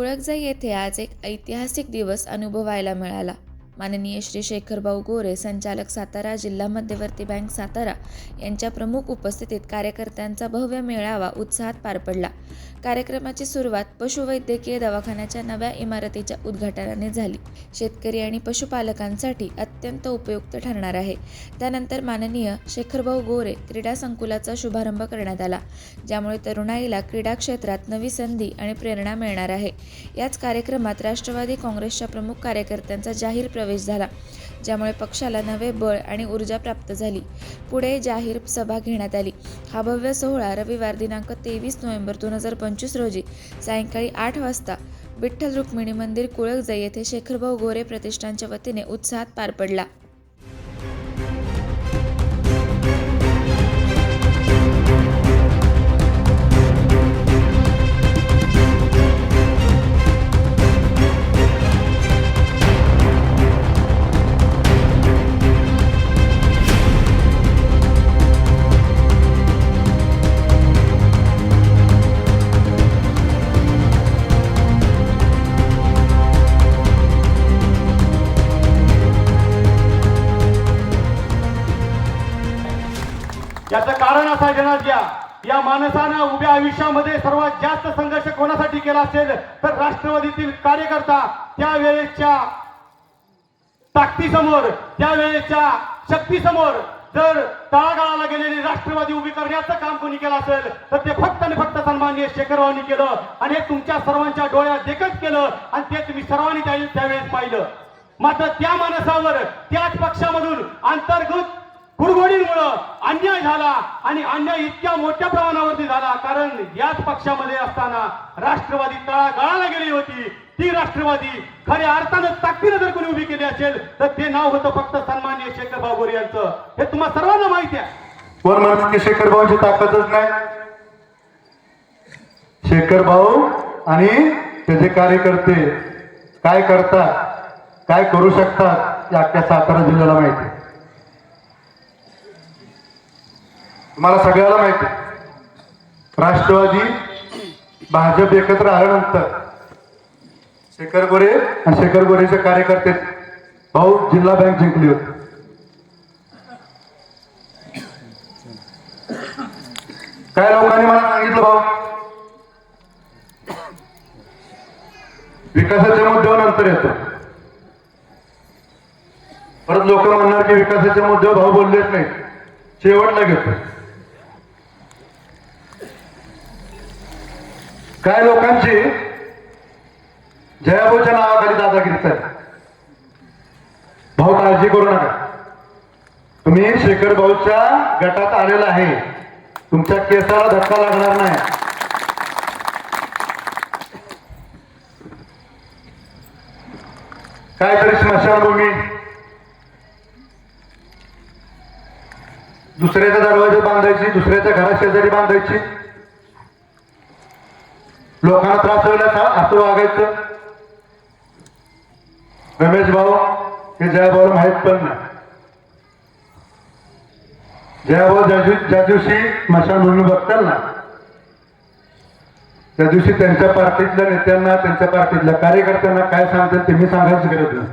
कुळकजाई येथे आज एक ऐतिहासिक दिवस अनुभवायला मिळाला. माननीय श्री शेखरभाऊ गोरे संचालक सातारा जिल्हा मध्यवर्ती बँक सातारा यांच्या प्रमुख उपस्थितीत कार्यकर्त्यांचा भव्य मेळावा उत्साहात पार पडला. कार्यक्रमाची सुरुवात पशुवैद्यकीय दवाखान्याच्या नव्या इमारतीच्या उद्घाटनाने झाली. शेतकरी आणि पशुपालकांसाठी अत्यंत उपयुक्त ठरणार आहे. त्यानंतर माननीय शेखरभाऊ गोरे क्रीडा संकुलाचा शुभारंभ करण्यात आला ज्यामुळे तरुणाईला क्रीडा क्षेत्रात नवी संधी आणि प्रेरणा मिळणार आहे. याच कार्यक्रमात राष्ट्रवादी काँग्रेसच्या प्रमुख कार्यकर्त्यांचा जाहीर प्रवेश झाला ज्यामुळे पक्षाला नवे बळ आणि ऊर्जा प्राप्त झाली. पुढे जाहीर सभा घेण्यात आली. हा भव्य सोहळा रविवार दिनांक तेवीस नोव्हेंबर दोन हजार पंचवीस रोजी सायंकाळी आठ वाजता विठ्ठल रुक्मिणी मंदिर कुळकजाई येथे शेखरभाऊ गोरे प्रतिष्ठानच्या वतीने उत्साहात पार पडला. कारण असा आहे घ्या या माणसानं उभ्या आयुष्यामध्ये सर्वात जास्त संघर्ष कोणासाठी केला असेल तर राष्ट्रवादीतील कार्यकर्ता त्यावेळेच्या ताकदीसमोर त्यावेळेच्या शक्तीसमोर जर तळागाळाला गेलेली राष्ट्रवादी उभी करण्याचं काम कोणी केलं असेल तर ते फक्त आणि फक्त सन्माननीय शेखररावांनी केलं आणि हे तुमच्या सर्वांच्या डोळ्यात देखत केलं आणि ते तुम्ही सर्वांनी त्यावेळेस पाहिलं. मात्र त्या माणसावर त्याच पक्षामधून अंतर्गत कुरघोडीमुळं अन्याय झाला आणि अन्याय इतक्या मोठ्या प्रमाणावरती झाला कारण याच पक्षामध्ये असताना राष्ट्रवादी तळागाळाला गेली होती. ती राष्ट्रवादी खऱ्या अर्थानं ताकदीनं जर कोणी उभी केली असेल तर ते नाव होतं फक्त सन्मान्य शेखर बाबोरे यांचं. हे तुम्हा सर्वांना माहिती आहे. कोण म्हणत की शेखर भाऊची ताकदच नाही? शेखर भाऊ आणि त्याचे कार्यकर्ते काय करतात काय करू शकतात हे अख्ख्या सातारा जिल्ह्याला माहिती तुम्हाला सगळ्याला माहिती राष्ट्रवादी भाजप एकत्र आल्यानंतर शेखर गोरे आणि शेखर गोरेचे कार्यकर्ते भाऊ जिल्हा बँक जिंकली होती. काय लोकांनी मला सांगितलं भाऊ? विकासाच्या मुद्द्यावर नंतर येतो. परत लोक म्हणणार की विकासाच्या मुद्द्यावर भाऊ बोललेच नाही शेवटला घेतो. काय लोकांची? जयाभाऊच्या नावाखाली दादागिरी चालली भाऊ काळजी करू नका. तुम्ही शेखर भाऊच्या गटात आलेला आहे. तुमच्या केसाला धक्का लागणार नाही. काय तरी स्मशानभूमी. दुसऱ्याच्या दरवाजे बांधायची दुसऱ्याच्या घरा शेजारी बांधायची. लोकांना त्रास होईल असं? वागायचं? रमेश भाऊ हे जयाभाऊ माहीत पण नाही. जयाभाऊ ज्या दिवशी ज्या दिवशी स्मशानभूमी बघताल ना त्या दिवशी त्यांच्या पार्टीतल्या नेत्यांना त्यांच्या पार्टीतल्या कार्यकर्त्यांना काय सांगतात ते मी सांगायची गरज नाही.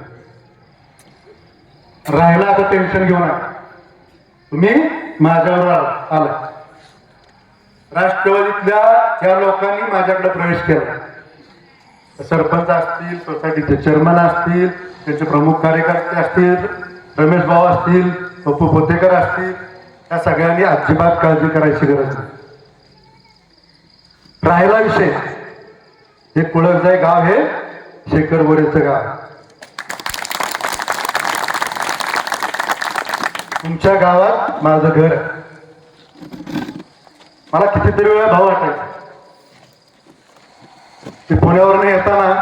राहिला आता टेन्शन घेऊ नका. तुम्ही माझ्यावर आला. राष्ट्रवादीतल्या त्या लोकांनी माझ्याकडे प्रवेश केला सरपंच असतील सोसायटीचे चेअरमन असतील त्यांचे प्रमुख कार्यकर्ते असतील रमेश भाऊ असतील पप्पू पोतेकर असतील या सगळ्यांनी अजिबात काळजी करायची गरज नाही. राहिला विषय. हे कुळकजाई गाव हे शेखर बोरेचं गाव. तुमच्या गावात माझं घर आहे. मला कितीतरी वेळा भाव वाटायचा. ते पुण्यावर येताना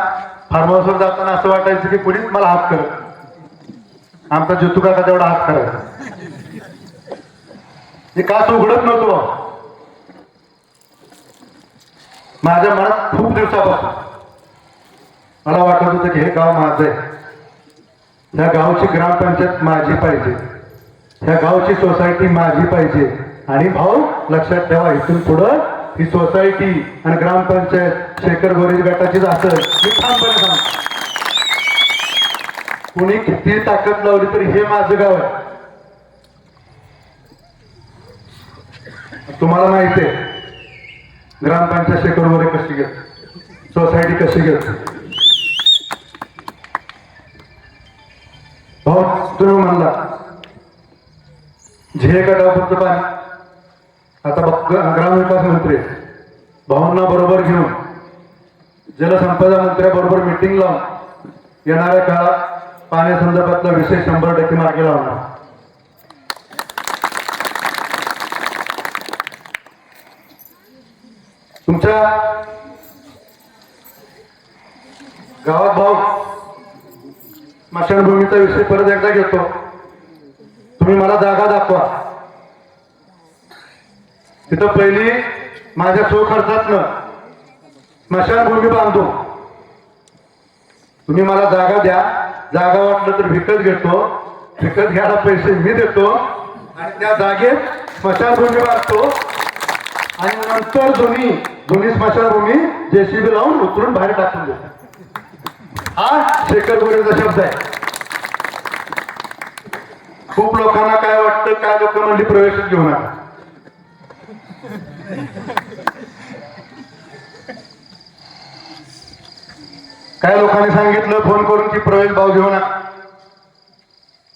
फार्म हाऊसवर जाताना असं वाटायचं की कुणीच मला हात करत आमचा जेतू काका तेवढा हात करायचा. ते काच उघडत नव्हतो माझ्या मनात खूप दिवसापासून मला वाटत होतं की हे गाव माझं आहे. ह्या गावची ग्रामपंचायत माझी पाहिजे. ह्या गावची सोसायटी माझी पाहिजे. आणि भाऊ लक्षात ठेवा इथून पुढं ही सोसायटी आणि ग्रामपंचायत शेखर गोरेज गटाचीच असेल. मी ठामपणे सांग कुणी किती ताकद लावली तरी हे माझं गाव आहे. तुम्हाला माहिती आहे ग्रामपंचायत शेखर वगैरे कशी घेत? सोसायटी कशी घेत? भाऊ तुम्ही म्हणला झे गटापुरतं पाणी. आता ग्रामविकास मंत्री भावांना बरोबर घेऊन जलसंपदा मंत्र्याबरोबर मिटिंग लावून येणाऱ्या काळात पाण्यासंदर्भातला विषय शंभर टक्के मार्गी लावणार. तुमच्या गावात भाऊ स्मशानभूमीचा विषय परत एकदा घेतो. तुम्ही मला जागा दाखवा. तिथं पहिली माझ्या स्वखर्चातनं स्मशानभूमी बांधतो. तुम्ही मला जागा द्या. जागा वाटलं तर विकत घेतो. विकत घ्यायला पैसे मी देतो. आणि त्या जागेत स्मशानभूमी बांधतो. आणि नंतर दोन्ही दोन्ही स्मशानभूमी जेसीबी लावून उतरून बाहेर टाकून देतो. हा शेखर गोरेचा शब्द आहे. खूप लोकांना काय वाटतं काय लोक म्हणली प्रवेश घेऊ नका. काय लोकांनी सांगितलं? फोन करून की प्रवेश भाव घेऊ ना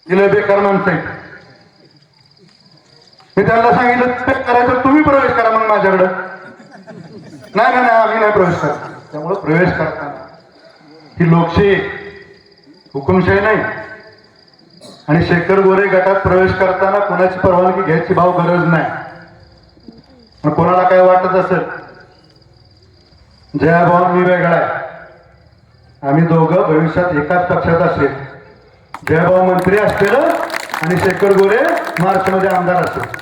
तिला बेकार माणसं मी त्यांना सांगितलं ते करायचं तुम्ही प्रवेश करा मग माझ्याकडं. नाही नाही नाही आम्ही नाही प्रवेश करत. त्यामुळे प्रवेश करताना. ही लोकशाही हुकुमशाही नाही. आणि शेखर गोरे गटात प्रवेश करताना कोणाची परवानगी घ्यायची भाव गरज नाही. पण कोणाला काय वाटत असेल जया भाऊ मी वेगळा आहे. आम्ही दोघं भविष्यात एकाच पक्षात असेल. जयभाऊ मंत्री असतील आणि शेखर गोरे मार्चमध्ये आमदार असेल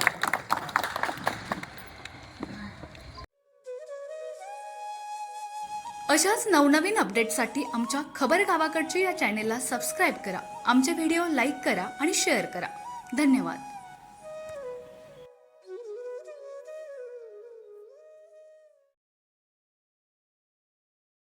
अशाच नवनवीन अपडेटसाठी आमच्या खबर गावाकडची या चॅनेलला सबस्क्राईब करा. आमचे व्हिडिओ लाईक करा आणि शेअर करा. धन्यवाद.